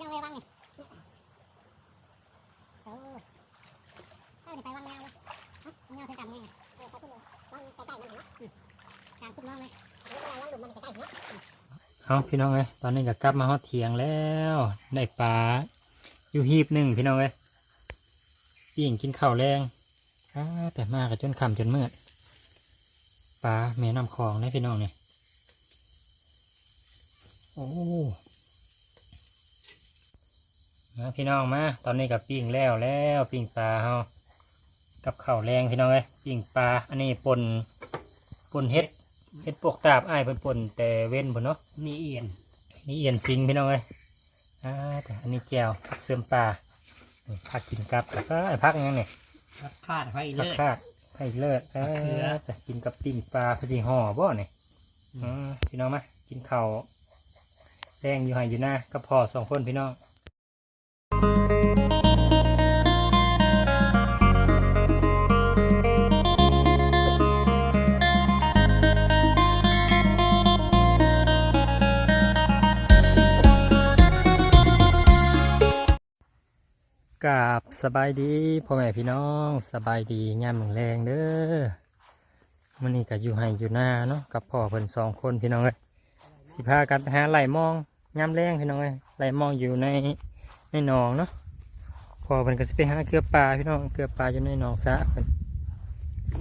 พี่น้องเลวังนี่โอ้เอ้าเดี๋ไปวังแล้วเลยเงาเธอกำเนเลยวังใกล้ๆนั่นนะเอาพี่น้องเลยตอนนี้ก็กลับมาฮอดเถียงแล้วในป่าอยู่หีบหนึ่งพี่น้องเลยปิ้งกินข้าวแรงแต่มากระจนคำจนเมื่อป่าแม่น้ำคลองนะพี่น้องเนี่ยโอ้ มาพี่น้องมาตอนนี้กับปิ้งแล้วแล้วปิ้งปลาเฮากับข้าวแรงพี่น้องเอ้ยปิ้งปลาอันนี้ปนปนเฮ็ดเฮ็ดปวกตาบอ้ายเพิ่นปนแต่เว้นพุ่นเนาะมีเอียนนี่เอียนซิงพี่น้องเอ้ยอ่าแต่อันนี้แก้วผักเสริมปลานี่ผักกินกับแล้วก็ไอ้ผักอิหยังเนี่ยพักคาดไฟผัเลิกศคาดไผ่เลิศเอผักเขืออแต่กินกับปิ้งปลาพะจีห่อบ่เนี่ยอืมอืมพี่น้องมากินข้าวแรงอยู่ห่างอยู่หน้าก็พอสองคนพี่น้อง กาบสบายดีพ่อแม่พี่น้องสบายดีย่ำแรงเด้อมันนี่ก็อยู่ให้อยู่หน้าเนาะกับพ่อเพิ่นสองคนพี่น้องเอ้ยสิพากันไปหาไหลมองย่ำแรงพี่น้องเอ้ยไหลมองอยู่ในในหนองเนาะพ่อเพิ่นก็สิไปหาเกลือปลาพี่น้องเกลือปลาอยู่ในหนองสะเพิ่น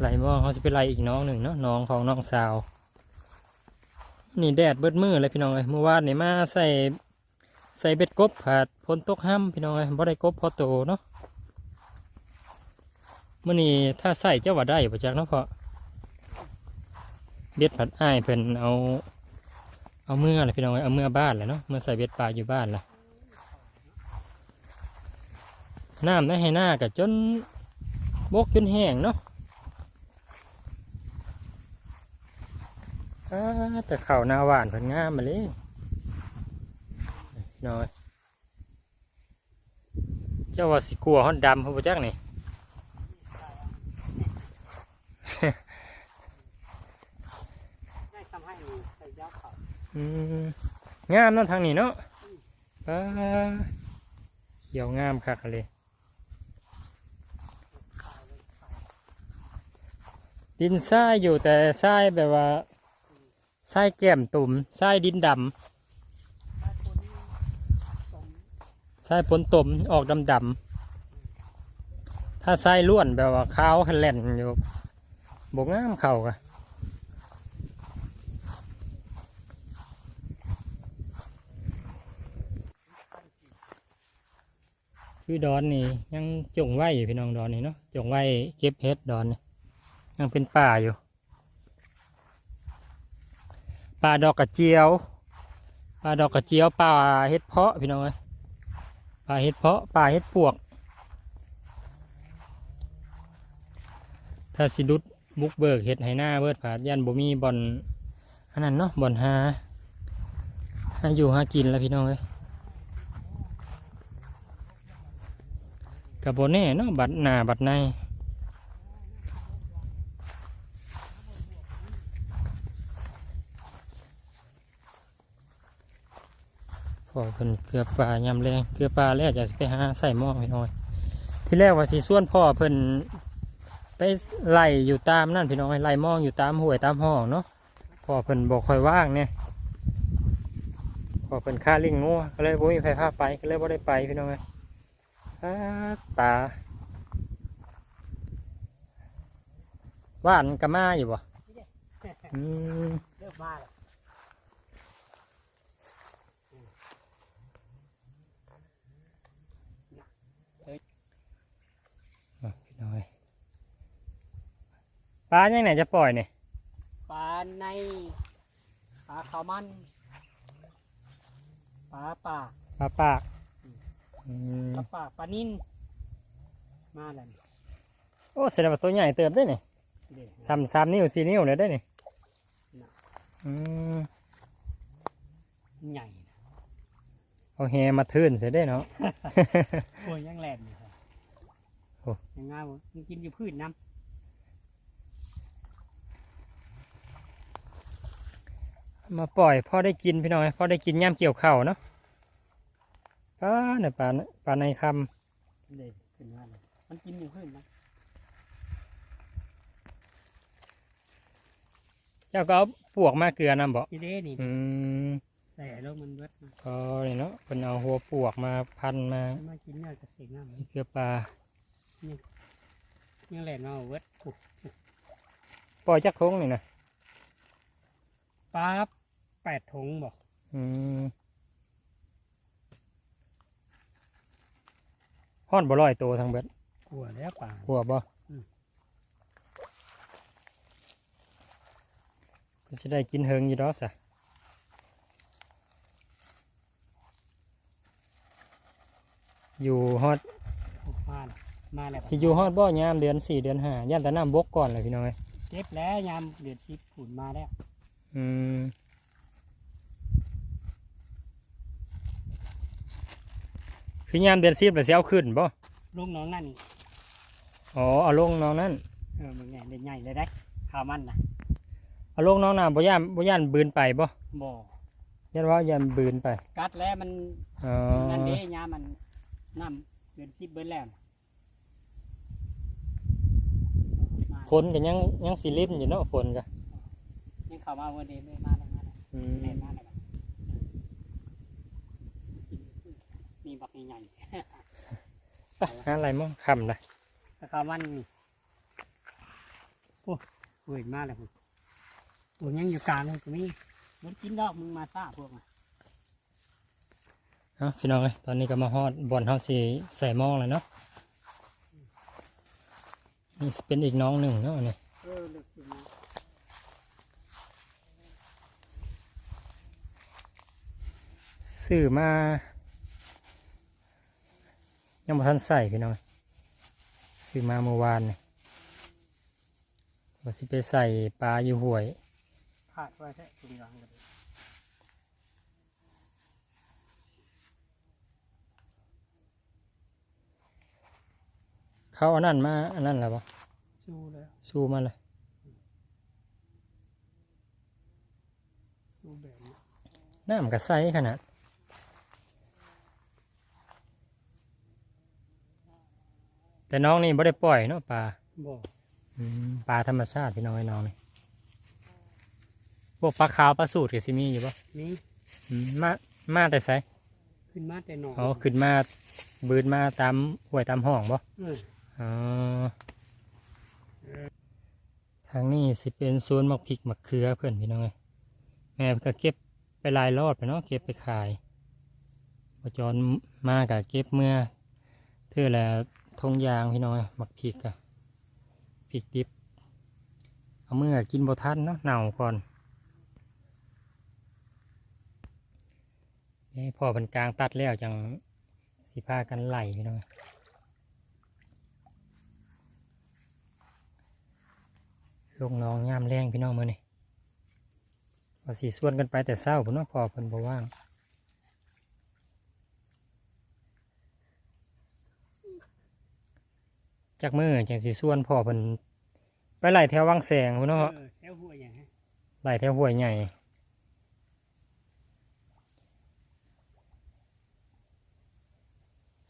ไหลมองเขาสิไปไหลอีกน้องหนึ่งเนาะหนองของน้องสาว นี่แดดเบิดมือเลยพี่น้องเอ้ยเมื่อวานนี่มาใส่ ใส่เบ็ดกบผัดพนตกห้ำพี่น้องเอ้บ่ได้กบพอโตเนาะมื่อนี้ถ้าใส่เจ้าว่าได้ประจักเนาะเพาะเบ็ดผัดอ้ายเพิ่นเอา เอาเมื่อเลยพี่น้องเอ้เอาเมื่อบ้านเลยเนาะเมื่อใส่เบ็ดปลาอยู่บ้านละน้ำได้ให้หน้ากับจนบกจนแห้งเนาะแต่เข่าวหนาหวานเพิ่นงามมาเลย น้อย เจ้าว่าสิกลัวฮอนดำเขาบ่จักนี่ ได้ทำให้ใส่ยาเขาอืมงามเนาะทางนี้เนาะป้าเขียวงามคักเลย ดินทรายอยู่แต่ทรายแบบว่าทรายแก้มตุ่มทรายดินดถ้าคนตรงำทรายปนตมออกดำดำๆถ้าทรายล้วนแบบว่าขาวคันแล่นอยู่บกงามเข่ากะคือดอนนี่ยังจงไว้อยู่พี่น้องดอนนี่เนาะจงไว้เก็บเห็ดดอนนี่ยังเป็นป่าอยู่ป่าดอกกระเจียวป่าดอกกระเจียวป่าเห็ดเพาะพี่น้องเอ้ย ป่าเห็ดเพาะป่าเห็ดปวก ถ้าสิดุดบุกเบิกเห็ดไหหน้าเบิดผาดยันบ่มีบอลอันนั้นเนาะบอลหาหาอยู่หากินแล้วพี่น้องเอ้ยกับโบแน่เนาะบัดหนาบัดใน พอเพิ่นเกลือปลายำแรงเกลือปลาแล้วจะไปหาใส่หม้อพี่น้อยที่แรกว่าสิส่วนพ่อเพิ่นไปไล่อยู่ตามนั่นพี่น้องไล่มองอยู่ตามห้วยตามห้องเนาะพอเพิ่นบอกคอยว่างเนี่ยพอเพิ่นค่าลิงงัวก็เลยบ่มีไฟพาไปก็เลยบ่ได้ไปพี่น้องไงอ้าตาว่านกะมาอยู่บ่อืมเริ่มมาแล้ว อะพี่น้องเอ้ย ปลายังไหนจะปล่อยเนี่ยปลาในปลาขาวมันปลาปากปลาปากอืมปลาปากปลานิ่นมาแล้วนี่โอ้แสดงว่าตัวใหญ่เติบได้เนี่ยเด็กสามสามนิ้วสี่นิ้วเลยได้เนี่ยน่ะอืมใหญ่นะเอาแฮมาทื่นเสียได้เนาะ โอ้ยยังแหลมอยู่ครับโอ้ ยังง่ายบ่มันกินอยู่พืชน้ มาปล่อยพ่อได้กินพี่น้องพ่อได้กินย่ามเกี่ยวเข่าเนาะป้าเนี่ยปลาปลาในคำมันกินอยู่ขึ้นนะเจ้าก็เอปวกมาเกลือนำบ่อีเด้นี่อืมแต่แล้วมันเบิดก็นี่เนาะเป็นเอาหัวปวกมาพันมามากินยากรเสงน้ำเกลือปลาเนี่ยแหละเนาะเบิดปล่อยจักทงนี่นะ ปั๊บแปดถุงบอกอืมฮ้อนบ่ร้อยโตทั้งเบิดกลัวแล้วป่าหัวบ่อืม ก็สิได้กินเฮิงอยู่ดอกซะอยู่ฮอดมาแล้วมาแล้วสิอยู่ฮอดบ่ยามเดือนสี่เดือนห้าย่านแต่น้ำบกก่อนเลยพี่น้อย เจ็บแล้วยามเดือดชิบผุนมาแล้ว อืมคือยามเดือนสิบแล้วสิเอาขึ้นบ่ลูกน้องนั่นนี่อ๋อเอาลงน้องนั่นเออมันไงเด่นใหญ่เลยได้ข้าวมันนะเอาลงน้องน้ำบ่ย่านบ่ย่านบืนไปบ่บ่ย่านว่าย่านบืนไป กัดแล้วมันอ๋อนั่นเด้ยามมันน้ำเดือดชิบเบิดแล้วน่ะมาฝนก็ยังยังสิริมอยู่เนาะฝนก็ยัง เข้ามาวันเดียวเลยมาแล้วมาแล้วอืแม่มมาแล้วมีบักใหญ่ไปหาอะไรมั่งคำนะๆแต่ข้าวมันนี่โอ้เฮ้ยมาแล้วพุ่นโอ้ยังอยู่กลางเลยก็มีมันกินดอกมึงมาซ่าพวกน่ะเอ้าพี่น้องเอ้ยตอนนี้ก็มาฮอดบอนเฮาสิใส่หม้องแล้วเนาะนี่สิเป็นอีกน้องหนึ่งเนาะนี่เออเลือกอยู่นะ ซื้อมา ยังบ่ทันใส่พี่น้องซื้อมาเมื่อวานนี่ว่าสิไปใส่ปลาอยู่ห้วยพาดไว้แท้ตุงยางกันเลยเขาเอานั่นมาอันนั้นแล้วบ่สู้แล้วสู้มาเลยสู้แบบนี้น้ำก็ใสขนาด แต่น้องนี่บ่ได้ปล่อยเนาะปลาบ่อืมปลาธรรมชาติพี่น้องไอ้น้องนี่พวกปลาขาวปลาสูตรก็สิมีอยู่ปะนี่อืมมามาแต่ไสขึ้นมาแต่หนอนอ๋อขึ้นมาบืนมาตามห้วยตามห้องบ่เอออ๋อทางนี้สิเป็นสวนมักพริกมักเขือเพื่อนพี่น้องเอ้ยแม่ก็เก็บไปหลายรอบไปเนาะเก็บไปขายพอจอนมาก็เก็บเมื่อเท่าละ ทงยางพี่น้องเอ้ยมักพริกอะพริกดิบ เอาเมื่อกินบทันเนาะเน่าก่อนนี่พอเป็นกลางตัดแล้วจังสิพากันไหลพี่น้องลงน้องยามแรงพี่น้องมือนี่ว่าสีส่วนกันไปแต่เศร้าพุ่นเนาะพอเพิ่นบ่ว่าง จากมือจังสีส่วนพ่อเพิ่นไปไหลแถววังแสงพุ่นเนาะเออแถวหัวอย่างฮะไหลแถวห้วยใหญ่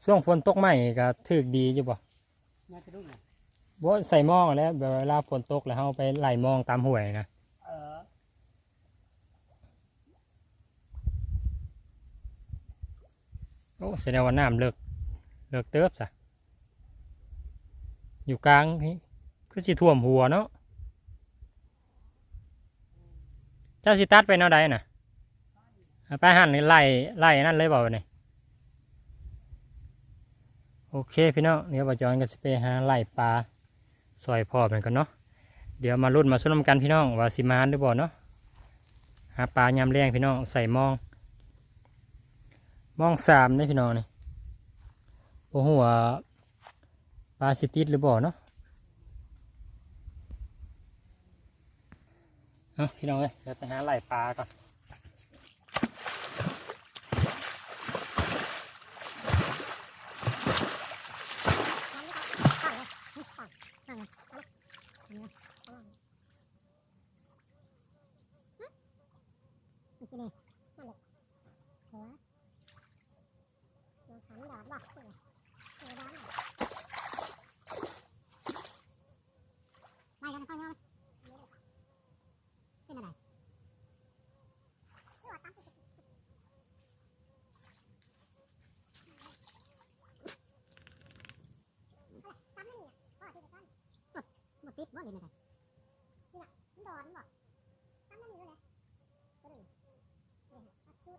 ช่วงฝนตกใหม่ก็ถึกดีอยู่บ่น่าจะรู้นะบ่ใส่หมองแล้วแบบเวลาฝนตกแล้วเฮาไปไหลหมองตามห้วยนะเออโอ้แสดงว่าน้ำเลิกเลิกเติบซะ อยู่กลางนี่คือสิท่วมหัวเนาะเจ้าสิตัดไปแนวใดน่ะเอาไปหันนี่ไล่ไล่นั่นเลยเปล่าเนี่ยโอเคพี่น้องเดี๋ยวบาจอนก็สิไปหาไล่ปลาซอยพ่อเป็นกันเนาะเดี๋ยวมารุ่นมาสู้นำกันพี่น้องว่าสิมานหรือบ่เนาะหาปลายามแรงพี่น้องใส่มอง มองสามได้พี่น้องนี่โอ้หัว ปลาสิติดหรือบ่เนาะเอาพี่น้องเอ้ยเดี๋ยวไปหาไหล่ปลาก่อนนี่นั่นแหละหัวหัวขันดอกบ่หัวหัวดำไล่กันไปเนาะเป็นอะไร เห็นไหมนี่น่ะมันดอนบ่ทำนั่นนี่เลยตัวนึงเนี่ยอัดชุด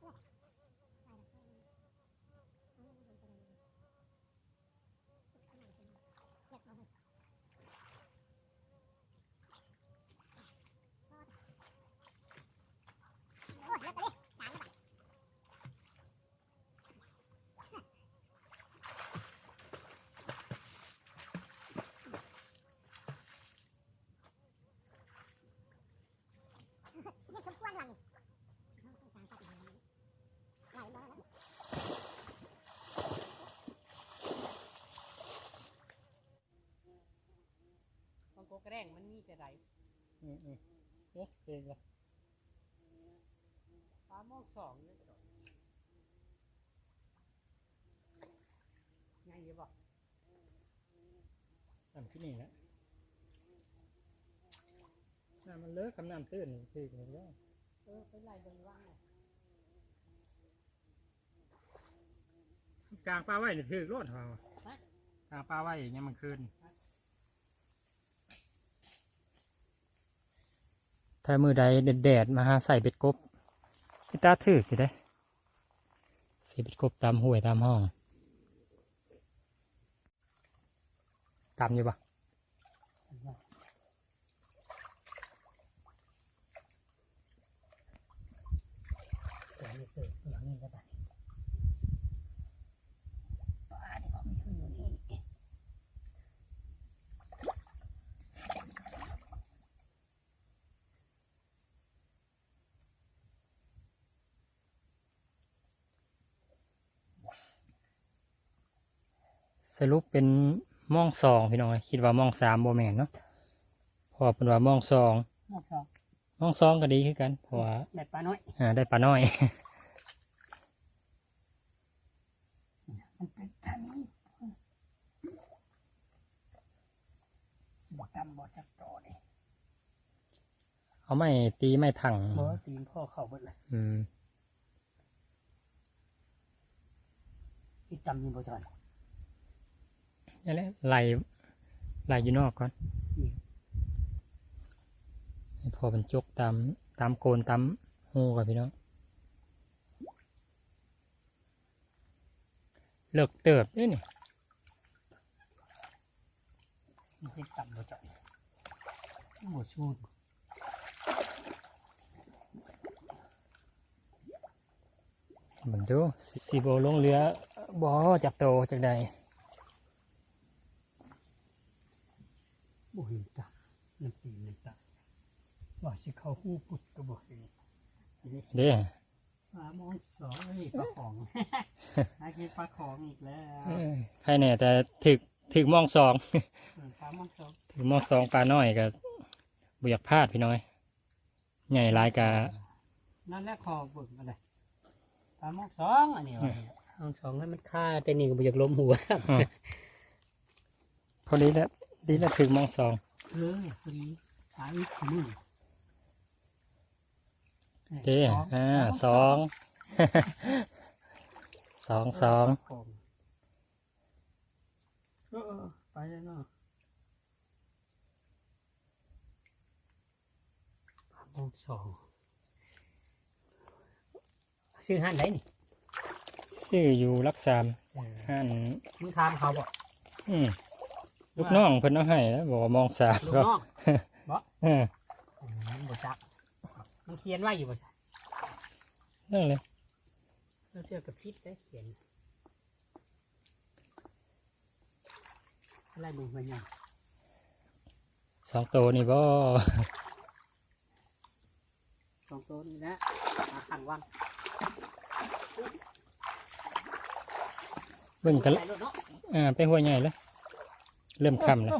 โอ้ยแล้วก็ดิสามบาทนี่ สมควรว่ะนี่ไหลบ่แล้วบางโกกระแรงมันมีแต่ใดอืมอืมเอ๊ะเป็นละปลาหมอกสองเลยสองง่ายอยู่บ่น้ำที่นี่แหละน้ำมันเลิกคำน้ำตื้นคือกันแล้ว เออไปไล่เบิ่งว่างเลยกลางปลาไว้เนี่ยถือรถเขากลางปลาไว้เนี่ยมันคืนถ้ามือใดแดดๆมาหาใส่เบ็ดกบพี่ตาถืออยู่ได้ใส่เบ็ดกบตามห้วยตามห้องตามอยู่ปะ เดี๋ยวนี้เกิดหลังนี้ก็ได้ปลาเนี่ยเขามีขึ้นอยู่นี่ สรุปเป็นมองสองพี่น้องเอ้ยคิดว่ามองสามโบแมนเนาะเพอเป็นว่ามองสองหมอกสองมองสองก็ดีคือกันเพราะว่าแม่ปลาน้อยอ่าได้ปลาน้อยมันเป็นทางนี้บอกกำบอกจับต่อเลยเอาไม่ตีไม่ถังบ่ตีนพ่อเข้าเบิดเลยอืมที่จำยิงบ่จอยนี่ นแหละไหลไหลอยู่นอกก่อนให้พอมันจกตามตามโกนตามหูก่อนพี่น้องเลิกเติบเด้นี่มันที่จำบ่จอยบ่ชูดเหมือนดูสิสิโบลงเรือบ่จับโตจากใด บ่เห็นตามันปีนตาว่าสิ เข้าหูปุดก็บ่เห็นเด้ปลามองสองเฮ้ยปลาของหากินปลาของอีกแล้วเอ้ยใครแน่แต่ถึกถึกมองสองปลามองสองถึกมองสองปลาน้อยก็บ่อยากพลาดพี่น้อย ใหญ่หลายกะนั่นแหละคอเบิ่งอะไรปลามองสองอันนี้วะมองสองให้มันฆ่าแต่นี่ก็บ่อยากล้มหัวพอดีแล้วดีแล้วถึกมองสองเออพอดีหาอีกคนหนึง เด้อ่าสอง สองสองเออเออไปแล้วเนาะปลามองสองซื้อห้านไหนนี่ซื้ออยู่รักสามห้านมึงทามเขาบ่อืมลูกน้องเพิ่นเอาให้แล้วบอกว่ามองสามลูกก็น้องเอออืมบ่จัก มันเขียนไว้อยู่บ่จักนั่นเลยเราเจอกับพิษได้เขียนอะไรดูมันยังสองตัวนี่บ่สองตัวนี่นะมาขังวันเบิ่งกันใส่รถเนาะอ่าไปหัวใหญ่แล้วเริ่มค่ำแล้ว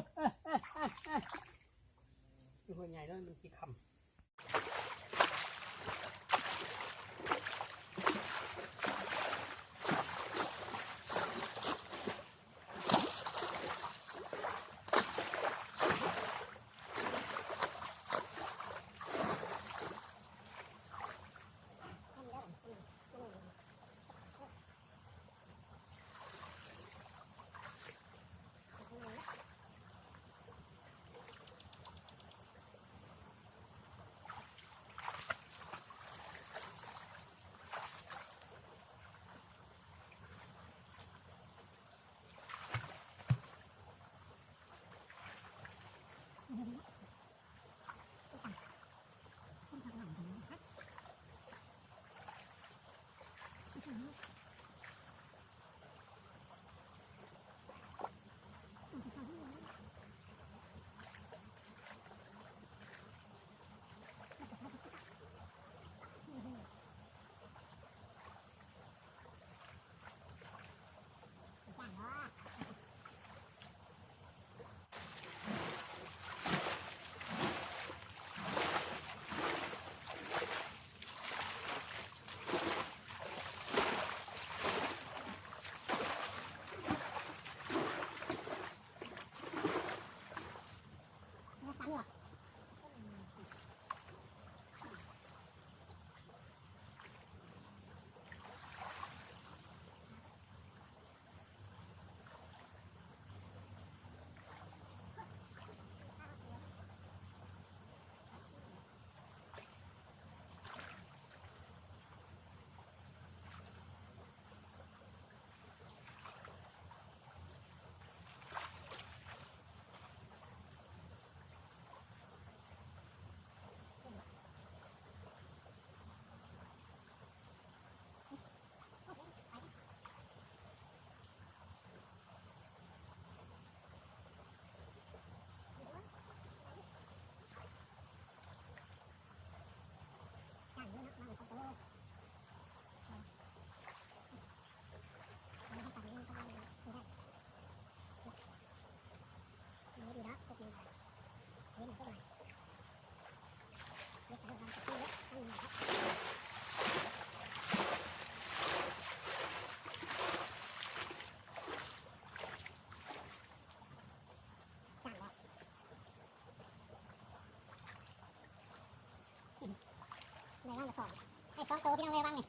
องสองไอ้สองตัวพี่น้องเลยวังนี่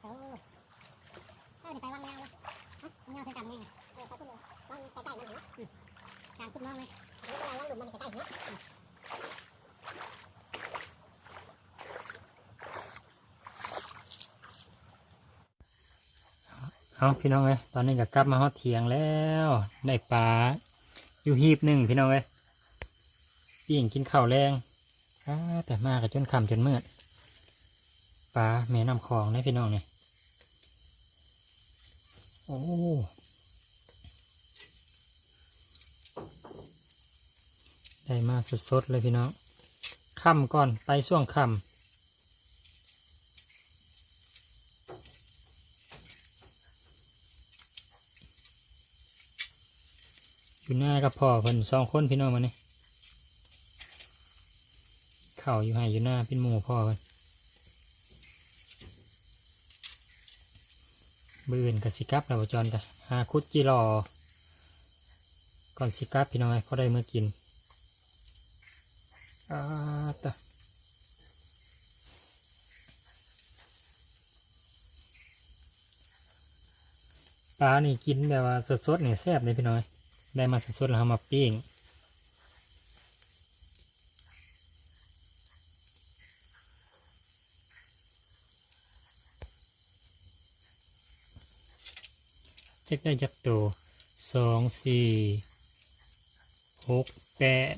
โอ้เออไปวังแล้วนะฮะมันยอดเท่ากันนี่ไงเออไปพุ่นเลยวังใกล้ๆมันนะกลางพุ่นน้องเลยอันนี้เรวังหลุมมันใกล้ๆเนาะเอาพี่น้องเอ้ยตอนนี้ก็กลับมาฮอดเถียงแล้วได้ปลาอยู่หีบหนึ่งพี่น้องเอ้ยพี่หญิงกินข้าวแรง แต่มากับจนคำจนมืดปลาแม่น้ำคลองนะพี่น้องเนี่ยโอ้ได้มาสดๆเลยพี่น้องค่ำก่อนไปช่วงค่ำอยู่หน้ากับพ่อเพิ่นสองคนพี่น้องมานี่ เข่าอยู่ให้อยู่หน้าเป็นหมู่พ่อเพิ่นบืนกับสิกับแล้วจอนกะหาคุดจีรอก่อนสิกับพี่น้องไอ้พอได้เมื่อกินอาตะปลานี่กินแบบว่าสดๆเนี่ยแซ่บเลยพี่น้อย ได้มาสดๆแล้วเอามาปิ้ง เช็คได้จากตัวสองสี่หกแปด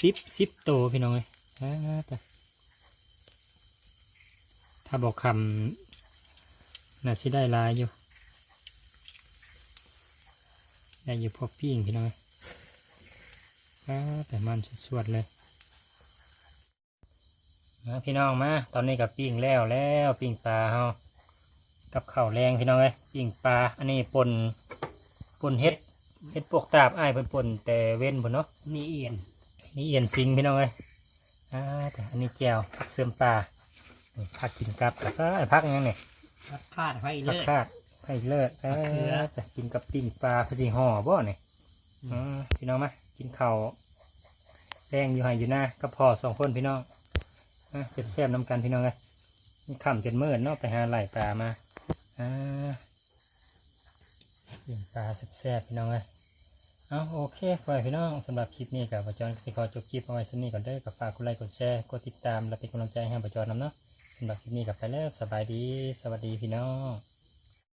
สิบสิบตัวพี่น้องเอ้ยถ้าบอกคำน่าสิได้ลายอยู่ได้อยู่พอปิ้งพี่น้องแต่มันสวดเลยมาพี่น้องมา ตอนนี้กับปิ้งแล้วแล้วปิ้งปลาเฮา กับข้าวแรงพี่น้องเอ้ยปิ้งปลาอันนี้ปนปนเฮ็ดเฮ็ดปวกตาบอ้ายเพิ่นปนแต่เว้นพุ่นเนาะนี่เอียนนี่เอียนซิงพี่น้องเอ้ยอ่าแต่อันนี้แก้วผักเสื่อมปลานี่ผักกินกับแล้วก็ผักอิหยังเนี่ยรักคาดไฟผัเลิกศคาดไผ่เลิศผักเขือแต่กินกับปิ้งปลาพะสิห่อบ่เนี่ยอืมอืมพี่น้องมากินข้าวแรงอยู่ใหายอยู่หน้าก็พอสองคนพี่น้องอะเสร็จแซ่บๆน้ำกันพี่น้องเลยนี่ค่ำจนมืดเนาะไปหาไหล่ปลามา อ่ายิงปลาแซ่บๆพี่น้องเลยเอาโอเคพอพี่น้องสำหรับคลิปนี้กับประจอนสิขอจบคลิปเอาไว้สนี้ก่อนเด้กับฝากกดไลค์กดแชร์กดติดตามและเป็นกำลังใจให้ประจอนนำเนาะสำหรับคลิปนี้กับไปแล้วสบายดี สวัสดีพี่น้อง